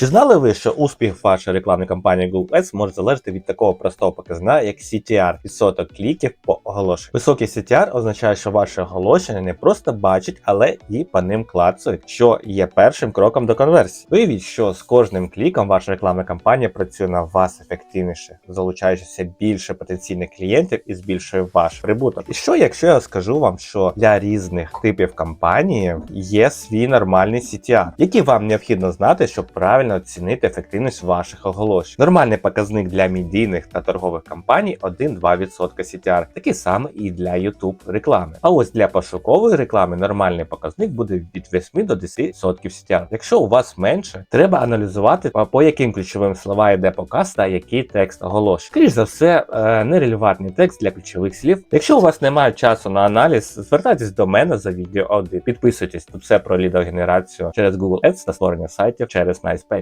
Чи знали ви, що успіх вашої рекламної кампанії Google Ads може залежати від такого простого показника, як CTR – відсоток кліків по оголошенню? Високий CTR означає, що ваше оголошення не просто бачать, але і по ним клацають, що є першим кроком до конверсії. Виявіть, що з кожним кліком ваша рекламна кампанія працює на вас ефективніше, залучаючи все більше потенційних клієнтів і збільшує ваш прибуток. І що, якщо я скажу вам, що для різних типів кампанії є свій нормальний CTR, який вам необхідно знати, щоб правильно оцінити ефективність ваших оголошень. Нормальний показник для медійних та торгових кампаній 1-2% CTR, такий самий і для YouTube реклами. А ось для пошукової реклами нормальний показник буде від 8 до 10% CTR. Якщо у вас менше, треба аналізувати по, яким ключовим словам йде показ та який текст оголошень. Скоріш за все, е, нерелевантний текст для ключових слів. Якщо у вас немає часу на аналіз, звертайтесь до мене за відео 1. Підписуйтесь тут все про лідогенерацію через Google Ads та створення сайтів через MySpace.